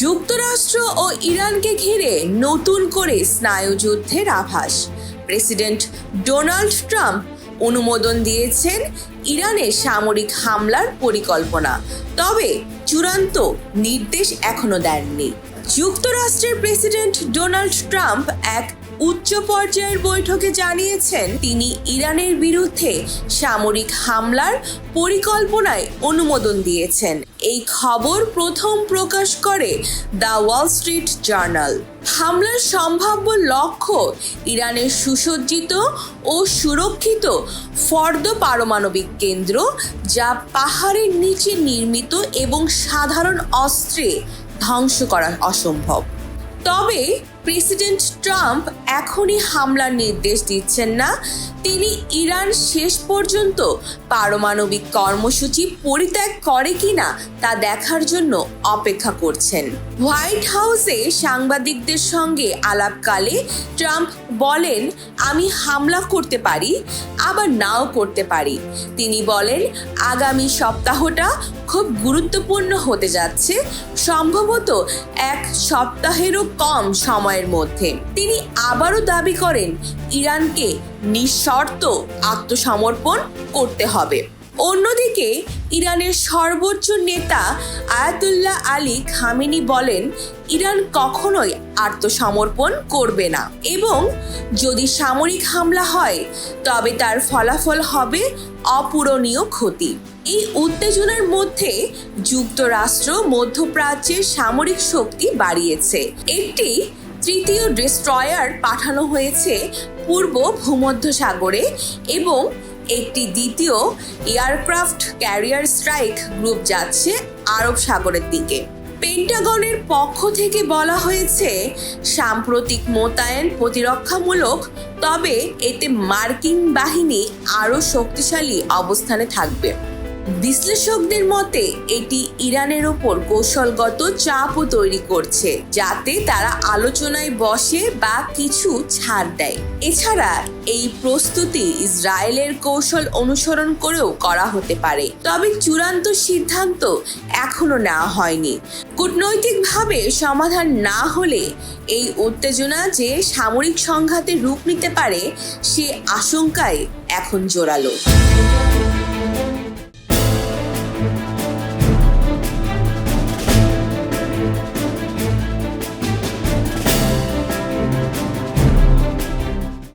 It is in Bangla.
যুক্তরাষ্ট্র ও ইরানকে ঘিরে নতুন করে স্নায়ুযুদ্ধের আভাস। প্রেসিডেন্ট ডোনাল্ড ট্রাম্প অনুমোদন দিয়েছেন ইরানে সামরিক হামলার পরিকল্পনা। তবে চূড়ান্ত নির্দেশ এখনও দেননি। যুক্তরাষ্ট্রের প্রেসিডেন্ট ডোনাল্ড ট্রাম্প এক উচ্চ পর্যায়ের বৈঠকে জানিয়েছেন তিনি ইরানের বিরুদ্ধে সামরিক হামলার পরিকল্পনায় অনুমোদন দিয়েছেন। এই খবর প্রথম প্রকাশ করে দ্য ওয়াল স্ট্রিট জার্নাল। হামলার সম্ভাব্য লক্ষ্য ইরানের সুসজ্জিত ও সুরক্ষিত ফর্দ পারমাণবিক কেন্দ্র যা পাহাড়ের নিচে নির্মিত এবং সাধারণ অস্ত্রে ধ্বংস করা অসম্ভব। তবে প্রেসিডেন্ট ট্রাম্প এখনই হামলার নির্দেশ দিচ্ছেন না। তিনি ইরান শেষ পর্যন্ত পারমাণবিক কর্মসূচি পরিত্যাগ করে কিনা তা দেখার জন্য অপেক্ষা করছেন। হোয়াইট হাউসে সাংবাদিকদের সঙ্গে আলাপকালে ট্রাম্প বলেন, আমি হামলা করতে পারি, আবার নাও করতে পারি। তিনি বলেন, আগামী সপ্তাহটা খুব গুরুত্বপূর্ণ হতে যাচ্ছে। সম্ভবত এক সপ্তাহেরও কম সময়ের মধ্যে। তিনি আবারও দাবি করেন, ইরানকে নিঃশর্ত আত্মসমর্পণ করতে হবে। অন্যদিকে, ইরানের সর্বোচ্চ নেতা আয়াতুল্লাহ আলী খামেনি বলেন, ইরান কখনোই আত্মসমর্পণ করবে না এবং যদি সামরিক হামলা হয়, তবে তার ফলাফল হবে অপূরণীয় ক্ষতি। এই উত্তেজনার মধ্যে যুক্তরাষ্ট্র, মধ্যপ্রাচ্যের সামরিক শক্তি বাড়িয়েছে। একটি তৃতীয় ডিস্ট্রয়ার পাঠানো হয়েছে পূর্ব ভূমধ্যসাগরে এবং একটি দ্বিতীয় এয়ারক্রাফট ক্যারিয়ার স্ট্রাইক গ্রুপ যাচ্ছে আরব সাগরের দিকে। পেন্টাগনের পক্ষ থেকে বলা হয়েছে, সাম্প্রতিক মোতায়েন প্রতিরক্ষামূলক, তবে এতে মার্কিন বাহিনী আরও শক্তিশালী অবস্থানে থাকবে। বিশ্লেষকদের মতে, এটি ইরানের ওপর কৌশলগত চাপও তৈরি করছে, যাতে তারা আলোচনায় বসে বা কিছু ছাড় দেয়। এছাড়া, এই প্রস্তুতি ইসরায়েলের কৌশল অনুসরণ করেও করা হতে পারে। তবে চূড়ান্ত সিদ্ধান্ত এখনও নেওয়া হয়নি। কূটনৈতিকভাবে সমাধান না হলে এই উত্তেজনা যে সামরিক সংঘাতে রূপ নিতে পারে, সে আশঙ্কায় এখন জোরালো।